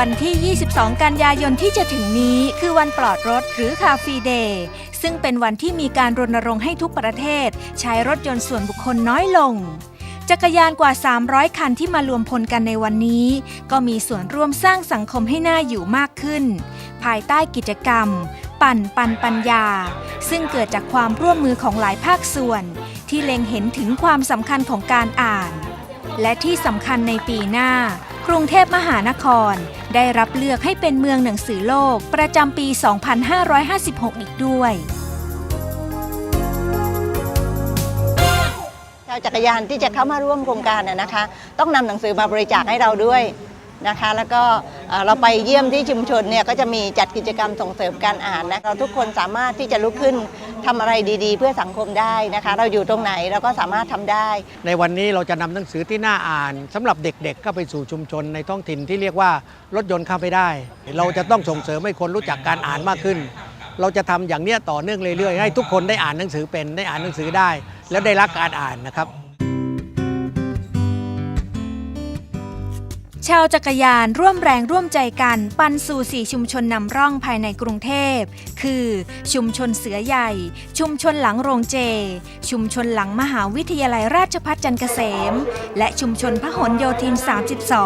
วันที่ 22 กันยายนที่จะถึงนี้คือวันปลอดรถหรือคาฟีเดย์ซึ่งเป็นวันที่มีการรณรงค์ให้ทุกประเทศ ใช้รถยนต์ส่วนบุคคลน้อยลง จักรยานกว่า 300 คันที่มารวมพลกันในวันนี้ ก็มีส่วนร่วมสร้างสังคมให้น่าอยู่มากขึ้น ภายใต้กิจกรรม ปั่นปันปัญญา ซึ่งเกิดจากความร่วมมือของหลายภาคส่วน ที่เล็งเห็นถึงความสำคัญของการอ่าน และที่สำคัญในปีหน้า กรุงเทพมหานคร ได้รับเลือกให้เป็นเมืองหนังสือโลกประจำปี 2556 อีกด้วย ชาวจักรยานที่จะเข้ามาร่วมโครงการน่ะนะคะ ต้องนำหนังสือมาบริจาคให้เราด้วยนะคะ แล้วก็เอ่อเราไปเยี่ยมที่ชุมชนเนี่ยก็จะมีจัดกิจกรรมส่งเสริมการอ่านนะเราทุกคนสามารถที่จะลุกขึ้น ทำอะไรดีๆ เพื่อสังคมได้นะคะ เราอยู่ตรงไหนเราก็สามารถทำได้ ในวันนี้เราจะนำหนังสือที่น่าอ่านสำหรับเด็กๆเข้าไปสู่ชุมชนในท้องถิ่นที่เรียกว่ารถยนต์เข้าไปได้ เราจะต้องส่งเสริมให้คนรู้จักการอ่านมากขึ้น เราจะทำอย่างเนี้ยต่อเนื่องเรื่อยๆให้ทุกคนได้อ่านหนังสือเป็นได้อ่านหนังสือได้ แล้วได้รักการอ่านนะครับ ชาวจักรยานร่วมแรงร่วมใจกัน ปันสู่สี่ชุมชนนำร่องภายในกรุงเทพ คือ ชุมชนเสือใหญ่ ชุมชนหลังโรงเจ ชุมชนหลังมหาวิทยาลัยราชภัฏจันทร์เกษม และชุมชนพหลโยธิน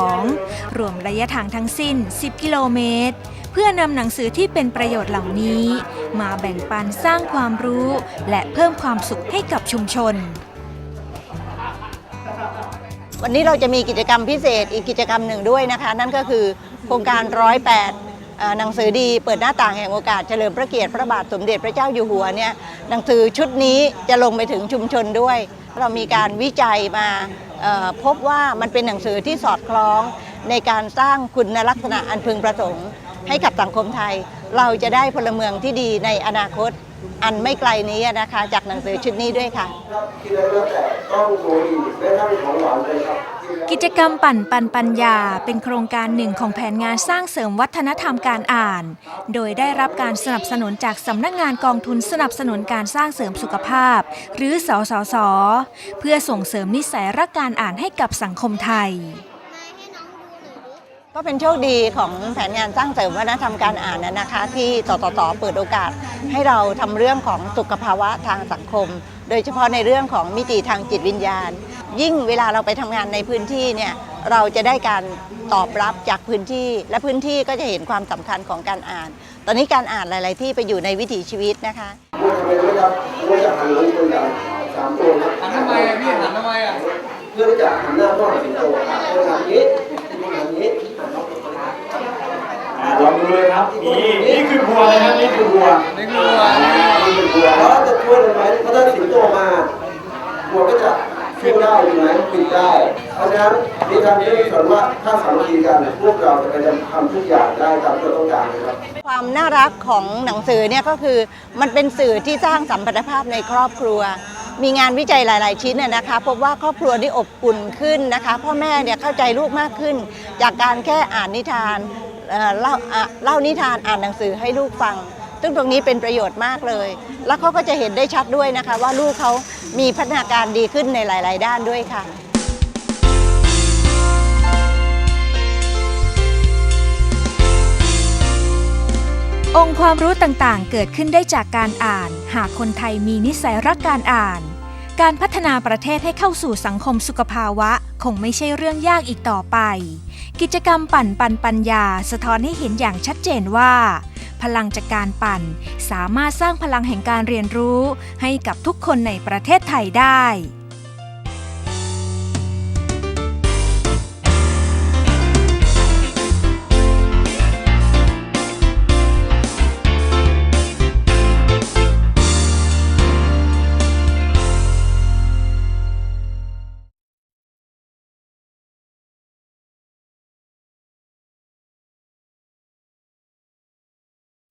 32 รวมระยะทางทั้งสิ้น 10 กิโลเมตร เพื่อนำหนังสือที่เป็นประโยชน์เหล่านี้ มาแบ่งปันสร้างความรู้ และเพิ่มความสุขให้กับชุมชน วันนี้เราจะมีกิจกรรมพิเศษอีกกิจกรรมหนึ่งด้วยนะคะ นั่นก็คือโครงการร้อยแปดหนังสือดีเปิดหน้าต่างแห่งโอกาสเฉลิมพระเกียรติพระบาทสมเด็จพระเจ้าอยู่หัวเนี่ยหนังสือชุดนี้จะลงไปถึงชุมชนด้วย เรามีการวิจัยมาพบว่ามันเป็นหนังสือที่สอดคล้องในการสร้างคุณลักษณะอันพึงประสงค์ให้กับสังคมไทย เราจะได้พลเมืองที่ดีในอนาคตอันไม่ไกลนี้นะคะ จากหนังสือชุดนี้ด้วยค่ะ กิจกรรมปั่นปันปัญญา เป็นโครงการหนึ่งของแผนงานสร้างเสริมวัฒนธรรมการอ่าน โดยได้รับการสนับสนุนจากสำนักงานกองทุนสนับสนุนการสร้างเสริมสุขภาพ หรือสสส เพื่อส่งเสริมนิสัยรักการอ่านให้กับสังคมไทย ก็เป็นโชคดีของแผนงานสร้างเสริมวัฒนธรรมการอ่านนะนะคะ ที่ตตตเปิดโอกาสให้เราทำเรื่องของสุขภาวะทางสังคม โดยเฉพาะในเรื่องของมิติทางจิตวิญญาณ ยิ่งเวลาเราไปทำงานในพื้นที่เนี่ยเราจะได้การตอบรับจากพื้นที่และพื้นที่ก็จะเห็นความสำคัญของการอ่าน ตอนนี้การอ่านหลาย ๆ ที่ไปอยู่ในวิถีชีวิตนะคะว่าทำไมรู้ครับเนื่องจากหันหลังตัวอย่างสามตัวครับหันทำไมอะพี่หันทำไมอะเพื่อที่จะหันหน้าเข้าหาสิงโตครับเพื่อทำอย่างนี้ทำอย่างนี้ ลองดูเลยครับ นี่นี่คือบัวนะครับนี่คือบัวในงัวนี่เป็นบัวแล้วจะช่วยได้ไหมเพราะถ้าสิงโตมาบัวก็จะขึ้นได้ถูกไหมปิดได้ เพราะฉะนั้นนิทานนี้สอนว่าถ้าสามัคคีกันพวกเราจะไปทำทุกอย่างได้ตามที่เราต้องการนะครับ ความน่ารักของหนังสือเนี่ยก็คือมันเป็นสื่อที่สร้างสัมพันธภาพในครอบครัว มีงานวิจัยหลาย ๆ ชิ้นน่ะนะคะพบว่าครอบครัวที่อบอุ่นขึ้นนะคะ พ่อแม่เนี่ยเข้าใจลูกมากขึ้น จากการแค่อ่านนิทานเอ่อเล่าอะเล่านิทานอ่านหนังสือให้ลูกฟัง ซึ่งตรงนี้เป็นประโยชน์มากเลย แล้วเขาก็จะเห็นได้ชัดด้วยนะคะ ว่าลูกเขามีพัฒนาการดีขึ้นในหลาย ๆ ด้านด้วยค่ะ องค์ความรู้ต่างๆ เกิดขึ้นได้จากการอ่าน หากคนไทยมีนิสัยรักการอ่าน การพัฒนาประเทศให้เข้าสู่สังคมสุขภาวะ คงไม่ใช่เรื่องยากอีกต่อไป กิจกรรมปั่นปันปัญญา สะท้อนให้เห็นอย่างชัดเจนว่า พลังจากการปั่น สามารถสร้างพลังแห่งการเรียนรู้ ให้กับทุกคนในประเทศไทยได้